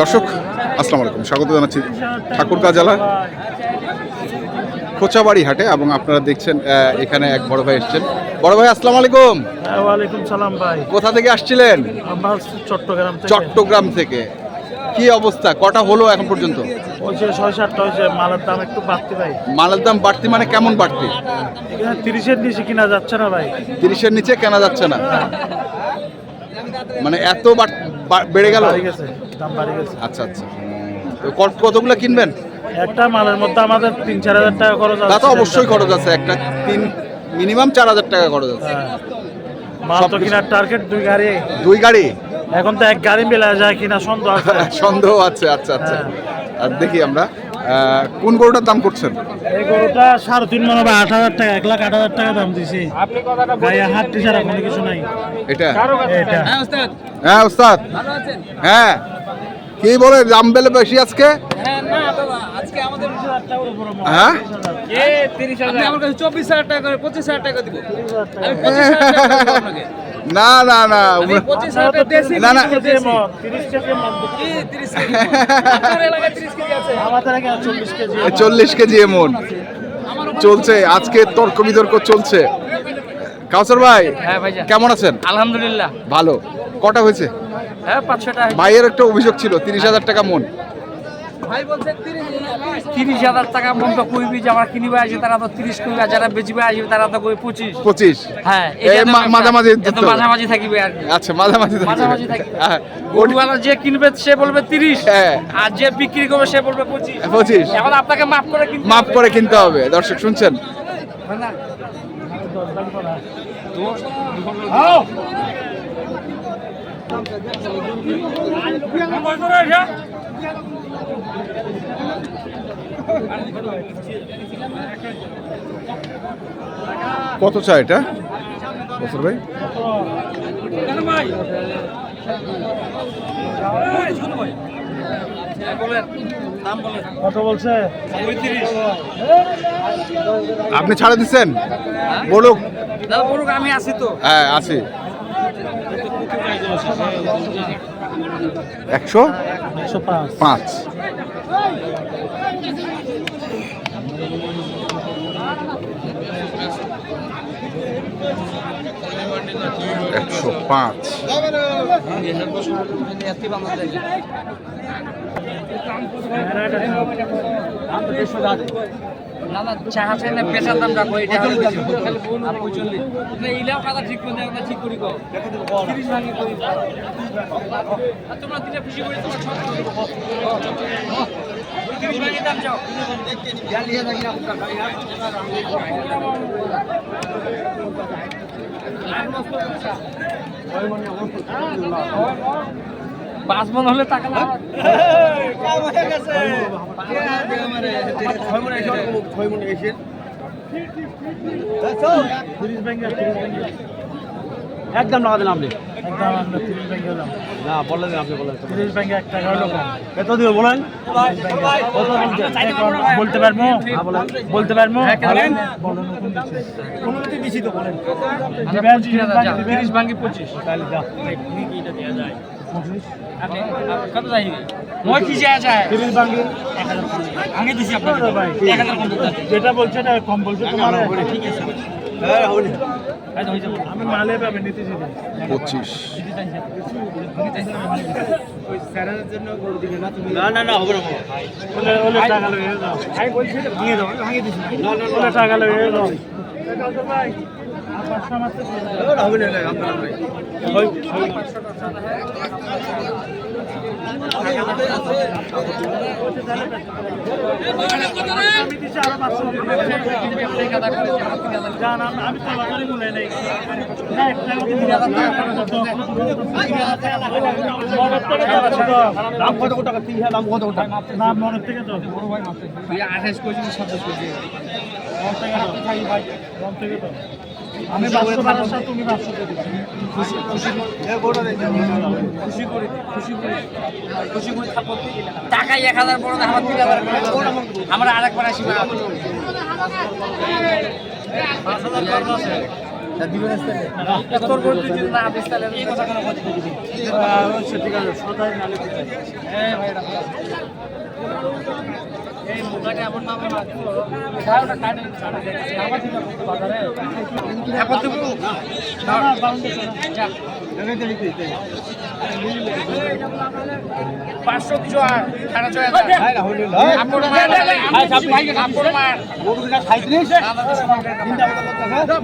দর্শক আসসালামু আলাইকুম। স্বাগত জানাচ্ছি ঠাকুরগাঁ জেলার খোঁচাবাড়ি হাটে এবং আপনারা দেখছেন এখানে এক বড় ভাই এসেছেন। বড় ভাই আসসালামু আলাইকুম। হ্যাঁ, ওয়ালাইকুম সালাম ভাই। কোথা থেকে আসছিলেন? আমরা চট্টগ্রাম থেকে। চট্টগ্রাম থেকে। কি অবস্থা? কটা হলো এখন পর্যন্ত? মালের দাম একটু বাড়তি ভাই। মালের দাম বাড়তি মানে কেমন বাড়তি? তিরিশের নিচে কিনা যাচ্ছে না ভাই। তিরিশের নিচে কেনা যাচ্ছে না। মানে এত বেড়ে গেল? দাম বাড়ি গেছে। আচ্ছা আচ্ছা। তো কত- কতগুলো কিনবেন? একটা মালের মধ্যে আমাদের তিন চার হাজার টাকা খরচ তা তো অবশ্যই খরচ আছে। একটা তিন মিনিমাম চার হাজার টাকা খরচ আছে। হ্যাঁ। মাল তো সবকিছু- কিনার টার্গেট দুই গাড়ি। দুই গাড়ি? এখন তো এক গাড়ি মেলা যায় কিনা সন্দেহ আছে। সন্দেহ আছে আচ্ছা আচ্ছা। হ্যাঁ। আর দেখি আমরা আহ, কোন গরুটার দাম করছেন? এই গরুটা সাড়ে তিন মানে আট হাজার টাকা এক লাখ আট হাজার টাকা দাম দিছি। গায়ে হাত টিচার কোনো কিছু নাই। এটা? এটা। হ্যাঁ উস্তাদ হ্যাঁ। কি বলে? দাম বেলে বেশি আজকে? হ্যাঁ? না না না। না, না। মন চল্লিশ কেজি এমন। চলছে। আজকে তর্ক বিতর্ক চলছে। কাউসার ভাই হ্যাঁ কেমন আছেন? আলহামদুলিল্লাহ। ভালো। কটা হয়েছে? হ্যাঁ ভাইয়ের একটা অভিযোগ ছিল তিরিশ হাজার টাকা মন। তিরিশ হাজার টাকা মন তো কইবি যে আমার কিনিবে আসবে তারা তো তিরিশ কইবে যারা বেচবে আসবে তারা তো কই পঁচিশ। পঁচিশ? হ্যাঁ মাঝামাঝি। মাঝামাঝি থাকিবে আর আচ্ছা মাঝামাঝি। মাঝামাঝি থাকবে। হ্যাঁ, গরুওয়ালা যে কিনবে সে বলবে তিরিশ। হ্যাঁ। আর যে বিক্রি করবে সে বলবে পঁচিশ। পঁচিশ। এখন আপনাকে মাফ করে কিনতে মাফ। করে কিনতে হবে। দর্শক শুনছেন? না, কত চা এটা? বছর ভাই? বলেন নাম বলেন কত বলছে? আপনি ছাড়ে দিচ্ছেন? বলুক আমি আছি তো। হ্যাঁ আছি। একশো? পাঁচ। একশো পাঁচ। তোমরা দিলে খুশি করে তোমার দাম চাও। পাঁচ মন হলে টাকা একদম টাকা দিন আপনি। না আপনি বলেন তিরিশ ব্যাংকে এক টাকা হলো কত দিব বলেন। বলতে পারব? বলতে পারব? পঁচিশ তিরিশ ভাঙি পঁচিশ। তাহলে যা। আপনি কত চাই মই কি যায় যায় তিরিশ ব্যাংকে আগে দিছি আপনাকে ভাই এক হাজার কম যেটা বলছে এটা কম বলছে তোমার ঠিক আছে হ্যাঁ আচ্ছা আমি মালে পাবে নিতেছি তো। পঁচিশ না না না হবে না ওলে ওলে টাকা লয়ে যাও আমি বলছি ভাঙিয়ে দাও ভাঙিয়ে দিছি ওলে টাকা লয়ে যাও ভাই আমি তো বাজারে গুলাই নাই দাম কত টাকা তিন হাজার দাম কত টাকা না মনের থেকে তো বড় ভাই তুই আঠাশ কেজি সাতাশ কেজি মন মন থেকে তো আমি তুমি খুশি করি খুশি করি খুশি করি থাকব। টাকা এক হাজার না আমার তিন হাজার। আমরা আরেকবার আসি এই কথা কেন বলছিস? ঠিক আছে পাঁচশো কিছু আর সাড়ে ছয় হাজার।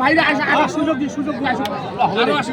ভাইরা সুযোগ দি, সুযোগ দি, আসে।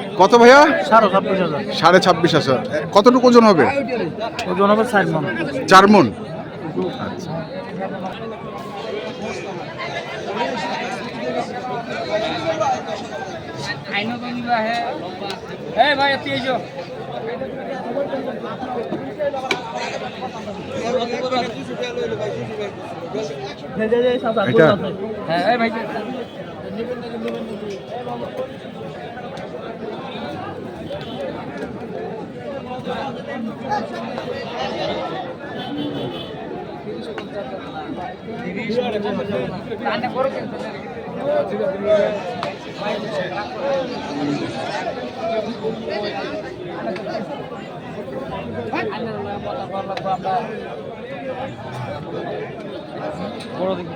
কত ভাইয়া? সাড়ে ছাব্বিশ হাজার। সাড়ে ছাব্বিশ হাজার। কতটুকু ওজন হবে? ওজন হবে চার মন। এটা হ্যাঁ এই ভাই রান্না করো কিন্তু বড় দেখি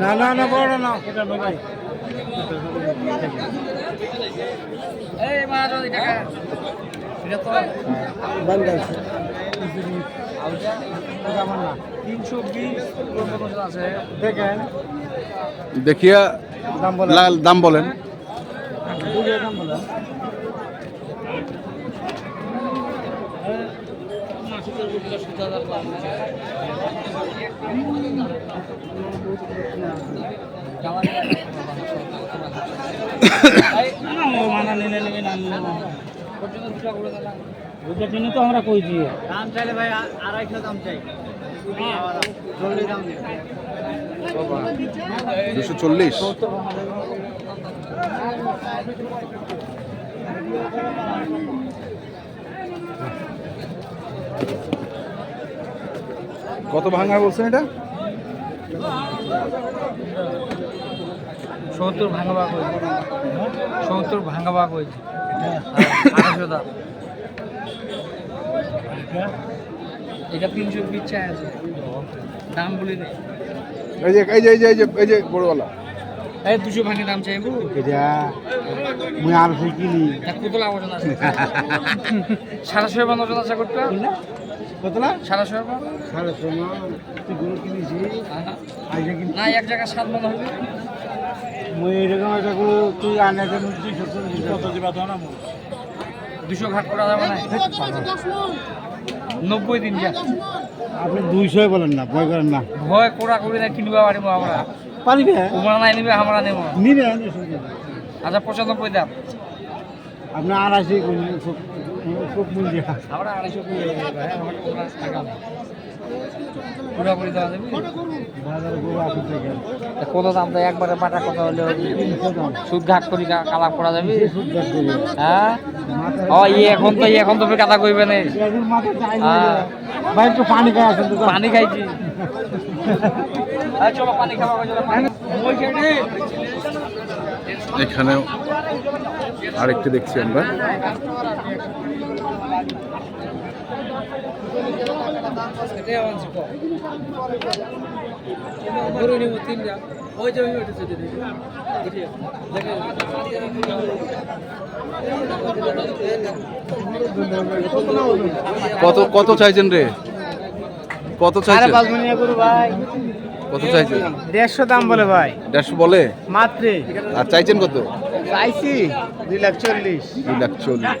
না না না বড় না। এটা ভাই এই মা টাকা এটা তো তিনশো বিশ আছে। দেখেন। দেখিয়া দাম বলে লা- দাম বলেন। দাম বলে ও মানা নিলে নেবে না জন্য তো আমরা কই দিয়ে দাম চাইলে ভাই আড়াইশো দাম চাই। দুশো চল্লিশ। কত ভাঙা বলছেন এটা? সত্তর ভাঙা কই সত্তর ভাঙা কই আড়াইশো দাম। এটা? তিনশো বিশ চাই আছে। দাম বলি নেই এই যে এই যে এই যে এই যে বড়ওয়ালা। এই দুশো ভাঙে দাম চাইব এটা মুই আর সেই কিনি। তা কত লাভ ওজন আছে। সাড়ে ছয় বান ওজন আছে করতে। কতলা? সাড়ে ছয় বান সাড়ে ছয় মান তুই গরু কিনেছি আইসা কিন না এক জায়গায় সাত মন হবে। মুই এরকম একটা গরু তুই আনে দুশো ঘাট করা যাবে না। নব্বই দিন যা আপনি দুইশো বলেন না ভয় করেন না ভয় কোড়া করি না কিনবা পারিব আমরা পারিবে তোমরা নাই নিবে আমরা নেব নিবে আচ্ছা পঁচানব্বই দাম আপনি আড়াইশো আমরা আড়াইশো পুরোপুরি দেওয়া দাম তো একবারে বাটা কথা হলে সুদ ঘাট করি কালাপ করা যাবে? হ্যাঁ? ও এখন তো এখন তো কাদা কইবে না। ভাই একটু পানি খাই আসেন পানি খাইছি চলো, পানি খাওয়া এখানেও আরেকটি দেখছি আমরা। গরু নিব তিনটা ওই যে উঠেছে কত কত চাইছেন রে? কত চাইছেন? ভাই। কত চাইছেন? দেড়শো দাম বলে ভাই। দেড়শো বলে? মাত্র। আর চাইছেন কত? চাইছি দুই লাখ চল্লিশ। দুই লাখ চল্লিশ।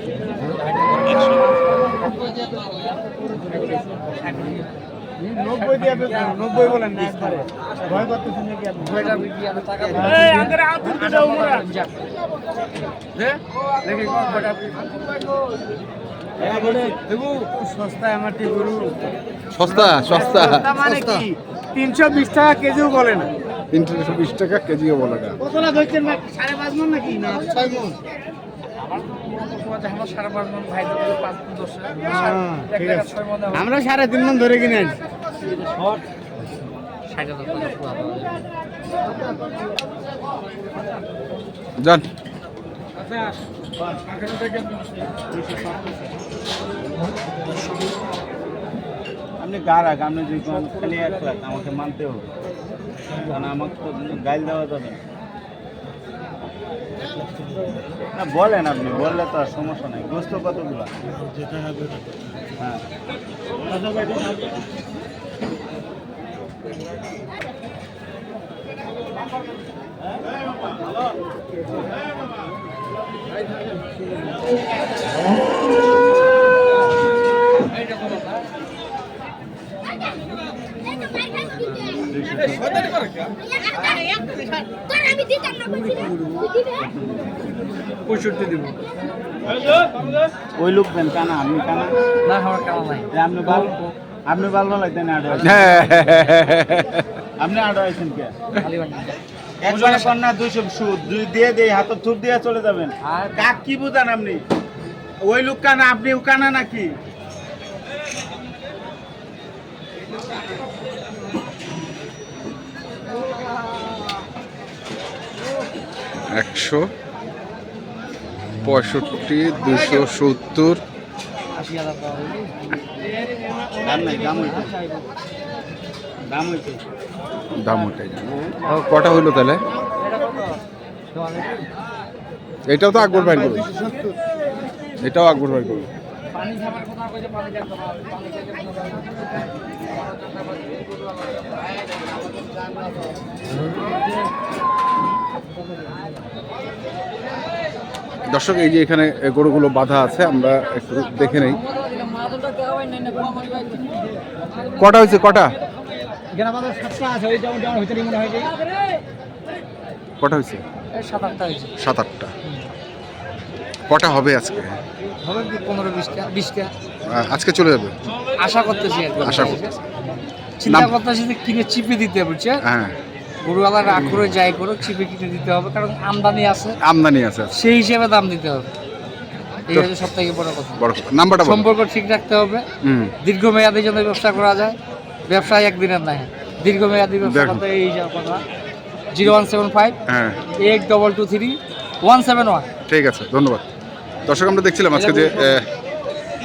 নব্বই দিয়ে নব্বই বলেন ভয় করতেছেন নাকি সস্তা সস্তা। সস্তা মানে কি? তিনশো বিশ টাকা কেজিও বলে না। তিনশো বিশ টাকা কেজিও বলে না। কত সাড়ে পাঁচ মন নাকি? না ছয় মন। আমার সাড়ে হ্যাঁ, আমরা সাড়ে তিন মন ধরে কিনে। যান। আপনি গার আগ আপনি যদি খালি এক লাখ আমাকে মানতে হবে। কারণ আমাকে তো গাইল দেওয়া যাবে না। না বলেন আপনি বললে তো আর সমস্যা নাই। গোস্ত কতগুলো? হ্যাঁ দিতাম না বলছিলাম দিবে পঁয়ষট্টি দিব। ওই লোক দেন কানা আপনি কানা। না আমার নাই। আপনি ভালো আপনি ভালো লাগতেন আট হ্যাঁ। আপনি আট আছেন কে? কন্যা দুইশো সুদ দুই দিয়ে দিয়ে হাতে থুপ দিয়ে চলে যাবেন। আর কাক কি বুঝান আপনি? ওই লোক কানা আপনি কানা নাকি? একশো। পঁয়ষট্টি দুশো সত্তর। দাম কটা হইল তাহলে? এটাও তো আকবর ভাই করবে এটাও আকবর ভাই করবে দর্শক এই যে এখানে গরুগুলো বাঁধা আছে আমরা একটু দেখে নেই। কটা হয়েছে? কটা? কটা হয়েছে? সাত আটটা। কটা হবে আজকে? হবে পনেরো বিশটা বিশটা আজকে চলে যাবে? আশা করতেছি আশা করতেছি। চিন্তা করতেছি কিনে চিপে দিতে বুঝছে হ্যাঁ। গরুওয়ালা রাগ করে যাই করুক চিপে কিনে দিতে হবে কারণ আমদানি আছে। আমদানি আছে। সেই হিসেবে দাম দিতে হবে। এই হচ্ছে সব থেকে বড় কথা। বড় কথা। নাম্বারটা সম্পর্ক ঠিক রাখতে হবে। দীর্ঘমেয়াদী যেন ব্যবসা করা যায় ব্যবসা একদিনের নাই। দীর্ঘমেয়াদী ব্যবসা। এই যে কথা। জিরো ওয়ান সেভেন ফাইভ হ্যাঁ। Eight double two three one seven one. ঠিক আছে ধন্যবাদ। দর্শক আমরা দেখছিলাম আজকে যে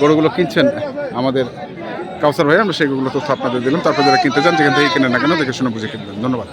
গরুগুলো কিনছেন আমাদের কাউসার ভাই আমরা সেইগুলো তথ্য আপনাদের দিলাম। তারপর যারা কিনতে চান যেখান থেকে কিনেন না কেন দেখে শুনে বুঝে কিনবেন। ধন্যবাদ।